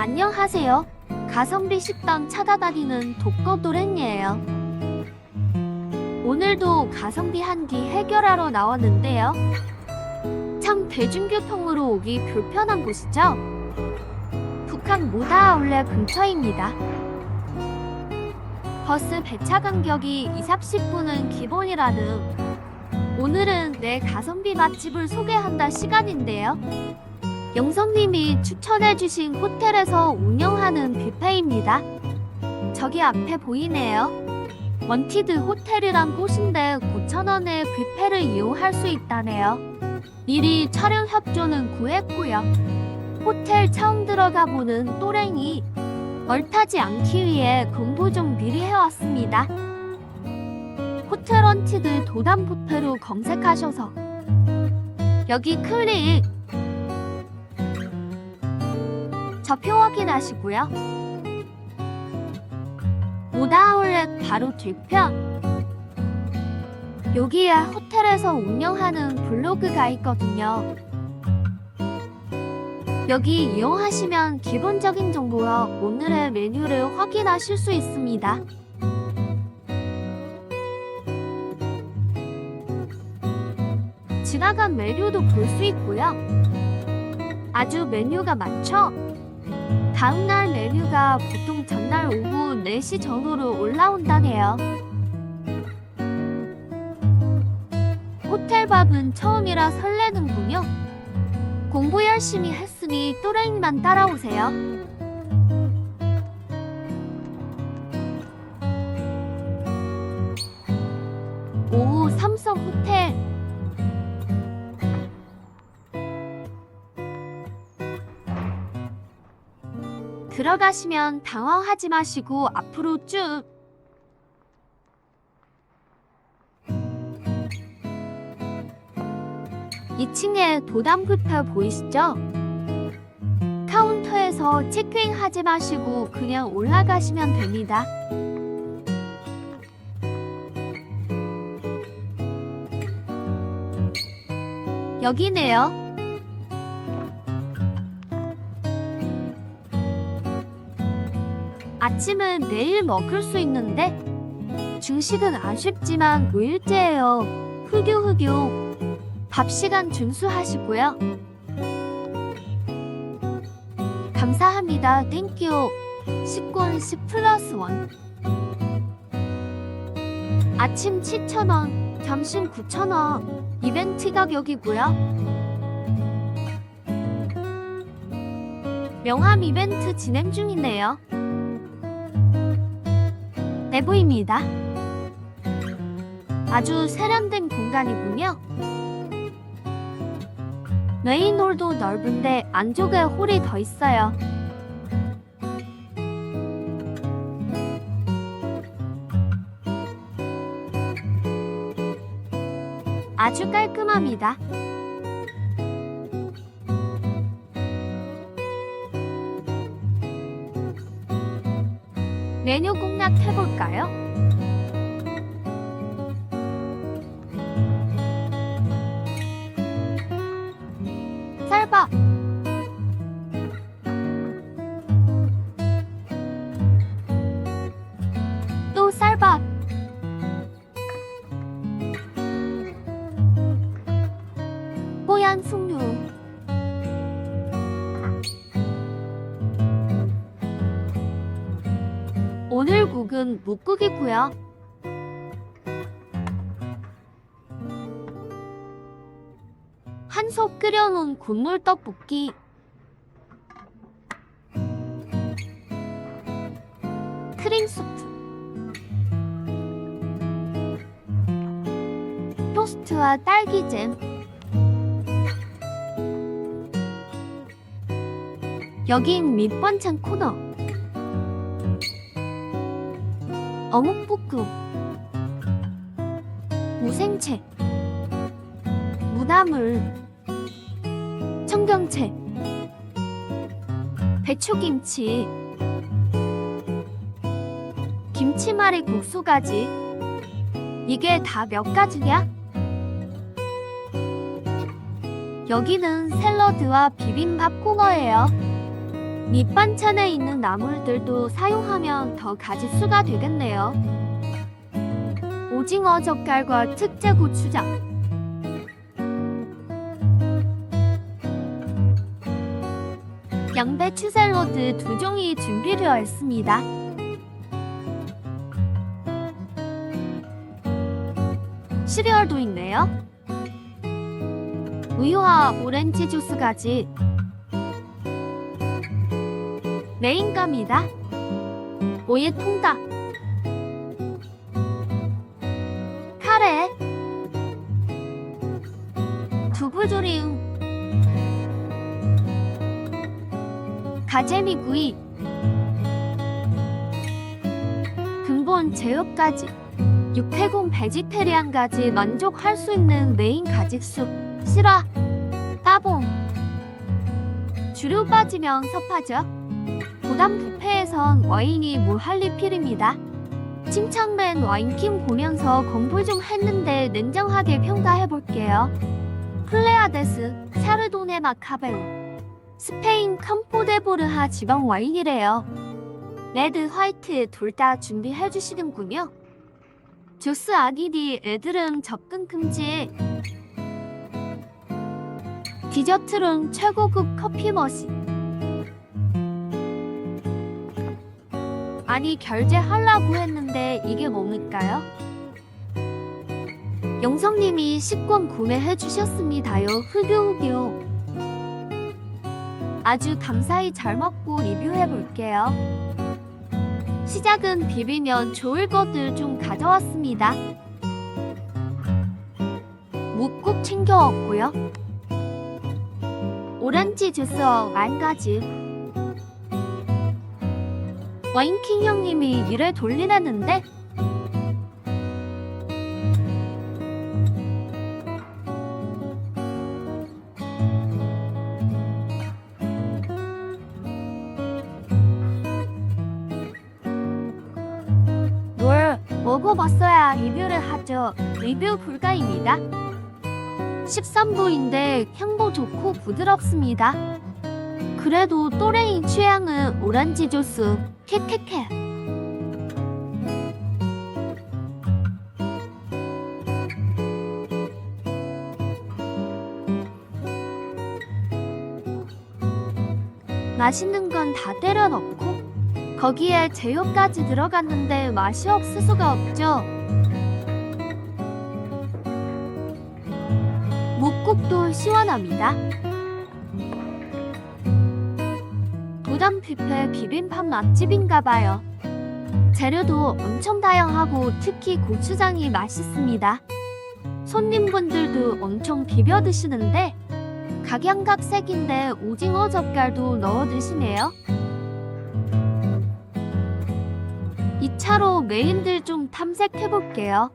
안녕하세요. 가성비 식당 찾아다니는 독거도렌이에요. 오늘도 가성비 한끼 해결하러 나왔는데요. 참 대중교통으로 오기 불편한 곳이죠? 북한 모다 아울렛 근처입니다. 버스 배차 간격이 2, 30분은 기본이라는 오늘은 내 가성비 맛집을 소개한다 시간인데요. 영성님이 추천해주신 호텔에서 운영하는 뷔페입니다. 저기 앞에 보이네요. 원티드 호텔이란 곳인데 9,000원에 뷔페를 이용할 수 있다네요. 미리 촬영 협조는 구했고요. 호텔 처음 들어가 보는 또랭이 얼타지 않기 위해 공부 좀 미리 해왔습니다. 호텔 원티드 도담 뷔페로 검색하셔서 여기 클릭 좌표 확인하시고요. 모다 아울렛 바로 뒤편 여기에 호텔에서 운영하는 블로그가 있거든요. 여기 이용하시면 기본적인 정보와 오늘의 메뉴를 확인하실 수 있습니다. 지나간 메뉴도 볼 수 있고요. 아주 메뉴가 많죠? 다음날 메뉴가 보통 전날 오후 4시 전후로 올라온다네요. 호텔 밥은 처음이라 설레는군요. 공부 열심히 했으니 또랭이만 따라오세요. 오후 삼성 호텔 들어가시면 당황하지 마시고 앞으로 쭉 2층에 도담 뷔페 보이시죠? 카운터에서 체크인 하지 마시고 그냥 올라가시면 됩니다. 여기네요. 아침은 내일 먹을 수 있는데 중식은 아쉽지만 무일제예요. 흑유흑유. 밥 시간 준수하시고요. 감사합니다. 땡큐. 식권 10 플러스 1. 아침 7,000원, 점심 9,000원. 이벤트 가격이고요. 명함 이벤트 진행 중이네요. 내부입니다. 아주 세련된 공간이군요. 메인홀도 넓은데 안쪽에 홀이 더 있어요. 아주 깔끔합니다. 메뉴 공략 해볼까요? 쌀밥 또 쌀밥 뽀얀 숭늉 국은 묵국이고요. 한솥 끓여놓은 국물 떡볶이. 크림 수프. 토스트와 딸기잼. 여긴 밑반찬 코너. 어묵볶음 무생채 무나물 청경채 배추김치 김치말이 국수까지 이게 다 몇 가지냐? 여기는 샐러드와 비빔밥 코너예요. 밑반찬에 있는 나물들도 사용하면 더 가짓수가 되겠네요. 오징어 젓갈과 특제 고추장. 양배추 샐러드 두 종이 준비되어 있습니다. 시리얼도 있네요. 우유와 오렌지 주스까지 메인감이다. 오예 통닭. 카레. 두부조림. 가재미 구이. 근본 제육까지. 육해공 베지테리안까지 만족할 수 있는 메인 가직숙 실화. 따봉. 주류 빠지면 섭하죠 부담 뷔페에선 와인이 무할리필입니다. 침착맨 와인킹 보면서 공부 좀 했는데 냉정하게 평가해볼게요. 플레아데스 샤르도네 마카베우. 스페인 캄포데보르하 지방 와인이래요. 레드, 화이트 둘 다 준비해 주시는군요. 주스 아기디 애들은 접근 금지. 디저트는 최고급 커피 머신. 아니 결제하려고 했는데 이게 뭡니까요? 영성님이 식권 구매해 주셨습니다요. 흑유흑유. 아주 감사히 잘 먹고 리뷰해 볼게요. 시작은 비비면 좋을 것들 좀 가져왔습니다. 묵국 챙겨왔고요. 오렌지 주스 만 가지. 와인킹 형님이 일을 돌리라는데 뭘 먹어봤어야 리뷰를 하죠. 리뷰 불가입니다. 13도인데 향도 좋고 부드럽습니다. 그래도 또래인 취향은 오렌지 주스. 캐캐캐. 맛있는 건 다 때려 넣고 거기에 제육까지 들어갔는데 맛이 없을 수가 없죠. 묵국도 시원합니다. 부담 뷔페 비빔밥 맛집인가봐요. 재료도 엄청 다양하고 특히 고추장이 맛있습니다. 손님분들도 엄청 비벼 드시는데 각양각색인데 오징어 젓갈도 넣어 드시네요. 2차로 메인들 좀 탐색해 볼게요.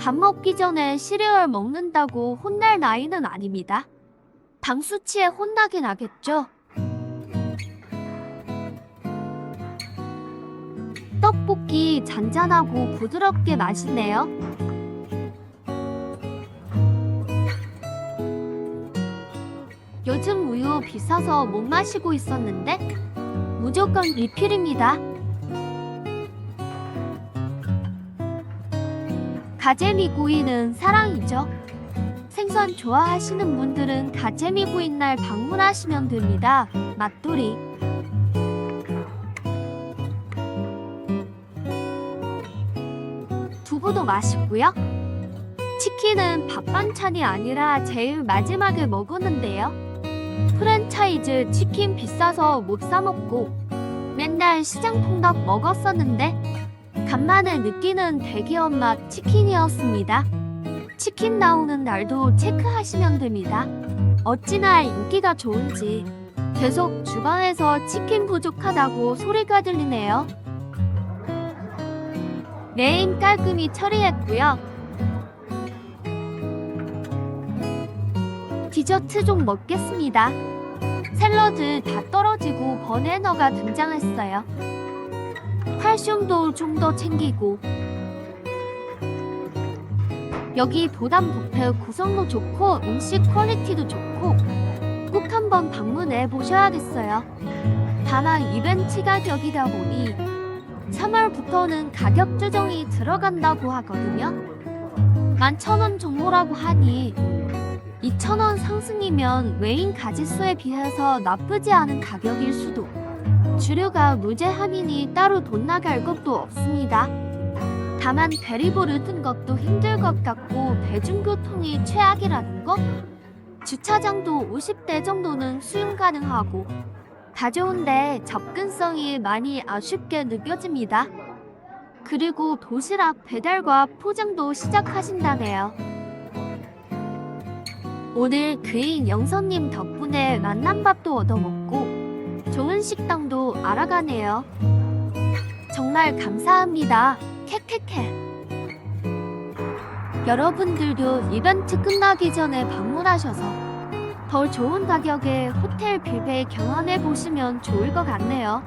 밥 먹기 전에 시리얼 먹는다고 혼날 나이는 아닙니다. 당 수치에 혼나긴 하겠죠. 떡볶이 잔잔하고 부드럽게 맛있네요. 요즘 우유 비싸서 못 마시고 있었는데 무조건 리필입니다. 가재미 구이는 사랑이죠. 생선 좋아하시는 분들은 가재미 구이날 방문하시면 됩니다. 맛돌이. 두부도 맛있고요. 치킨은 밥 반찬이 아니라 제일 마지막에 먹었는데요. 프랜차이즈 치킨 비싸서 못 사 먹고 맨날 시장 통닭 먹었었는데 간만에 느끼는 대기업 맛 치킨이었습니다. 치킨 나오는 날도 체크하시면 됩니다. 어찌나 인기가 좋은지 계속 주방에서 치킨 부족하다고 소리가 들리네요. 메인 깔끔히 처리했고요. 디저트 좀 먹겠습니다. 샐러드 다 떨어지고 버네너가 등장했어요. 칼슘도 좀 더 챙기고 여기 보담 뷔페 구성도 좋고 음식 퀄리티도 좋고 꼭한 한번 방문해 보셔야겠어요. 다만 이벤트 가 격이다 보니 3월부터는 가격 조정이 들어간다고 하거든요. 11,000원 정도라고 하니 2,000원 상승이면 외인 가짓수에 비해서 나쁘지 않은 가격일 수도. 주류가 무제 할인이 따로 돈 나갈 것도 없습니다. 다만 대리보를 뜬 것도 힘들 것 같고 대중교통이 최악이라는 것? 주차장도 50대 정도는 수용 가능하고 다 좋은데 접근성이 많이 아쉽게 느껴집니다. 그리고 도시락 배달과 포장도 시작하신다네요. 오늘 그인 영선님 덕분에 만남밥도 얻어먹고 좋은 식당도 알아가네요. 정말 감사합니다. 캐캐캐. 여러분들도 이벤트 끝나기 전에 방문하셔서 더 좋은 가격에 호텔 뷔페 경험해 보시면 좋을 것 같네요.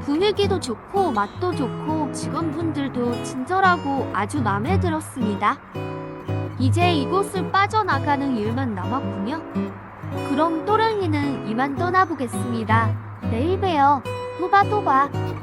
분위기도 좋고 맛도 좋고 직원분들도 친절하고 아주 마음에 들었습니다. 이제 이곳을 빠져나가는 일만 남았군요. 그럼 또랑이는 이만 떠나보겠습니다. 내일 봬요. 또봐.